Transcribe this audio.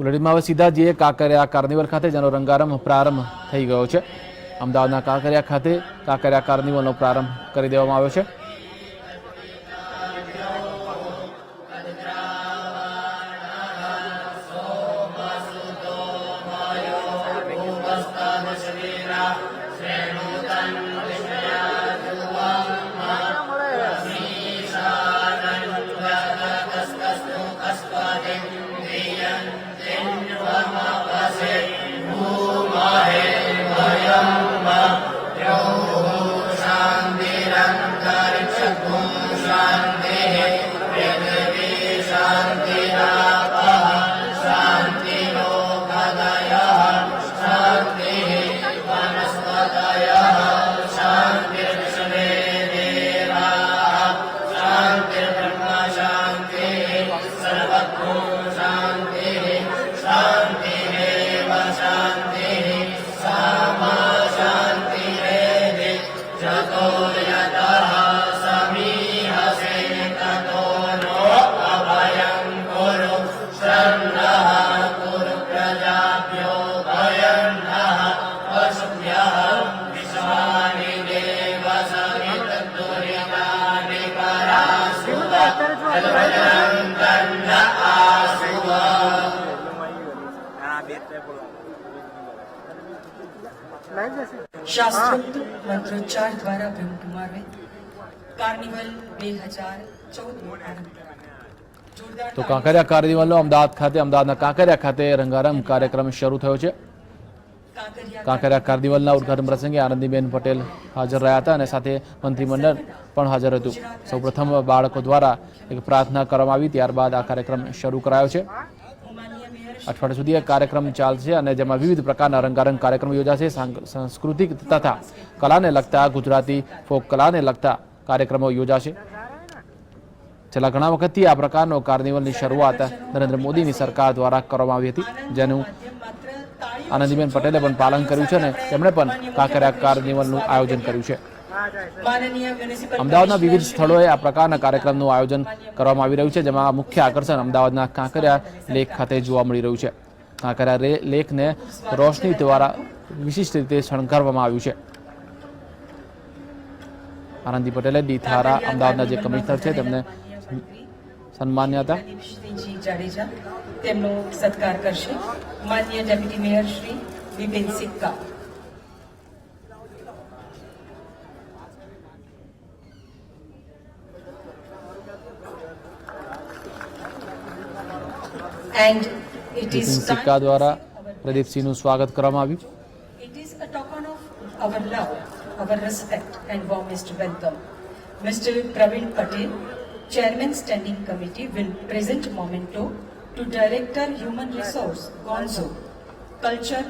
બુલેટિનમાં હવે સીધા જઈએ કાંકરિયા કાર્નિવલ ખાતે, જેનો રંગારંભ પ્રારંભ થઈ ગયો છે. અમદાવાદના કાંકરિયા ખાતે કાંકરિયા કાર્નિવલનો પ્રારંભ કરી દેવામાં આવ્યો છે. શાસ્ત્રોક્ત મંત્રોચ્ચાર દ્વારા બ્રહ્મકુમારે કાર્નિવલ બે હજાર ચૌદ જોરદાર તો કાંકરિયા કાર્નિવલનો અમદાવાદ ખાતે અમદાવાદના કાંકરિયા ખાતે રંગારંગ કાર્યક્રમ શરૂ થયો છે. કાંકરિયા કાર્નિવલના ઉદઘાટન પ્રસંગે આનંદીબેન પટેલ હાજર રહ્યા હતા અને સાથે મંત્રીમંડળ પણ હાજર હતું. સૌપ્રથમ બાળકો દ્વારા એક પ્રાર્થના કરવામાં આવી ત્યારબાદ આ કાર્યક્રમ શરૂ કરાયો છે. અઠવાડિયા સુધી આ કાર્યક્રમ ચાલશે અને જેમાં વિવિધ પ્રકારના રંગારંગ કાર્યક્રમ યોજાશે સાંસ્કૃતિક તથા કલાને લગતા ગુજરાતી ફોક કલાને લગતા કાર્યક્રમો યોજાશે. છેલ્લા ઘણા વખતથી આ પ્રકારનો કાર્નિવલની શરૂઆત નરેન્દ્ર મોદીની સરકાર દ્વારા કરવામાં આવી હતી, જેનું આનંદીબેન પટેલે પણ પાલન કર્યું છે અને તેમણે પણ કાંકરિયા કાર્નિવલનું આયોજન કર્યું છે. અમદાવાદના વિવિધ સ્થળોએ આ પ્રકારના કાર્યક્રમનું આયોજન કરવામાં આવી રહ્યું છે જેમાં મુખ્ય આકર્ષણ અમદાવાદના કાંકરિયા લેક ખાતે જોવા મળી રહ્યું છે. કાંકરિયા લેકને રોશની દ્વારા વિશિષ્ટ રીતે શણગારવામાં આવ્યું છે. આનંદી પટેલે ડી થારા અમદાવાદના જે કમિશનર છે તેમને સન્માન્ય હતા. તેમનો સત્કાર કરશે. માન્ય ડેપ્યુટી મેયર શ્રી વિપિન સિક્કા. And it નીતિન is સિક્કા time દ્વારા પ્રદીપસિંહનું સ્વાગત કરવામાં આવ્યું It is a token of our love, our respect and warmest welcome. Mr. Praveen Patel, Chairman Standing Committee will present memento to Director Human Resource, Gonzo, Culture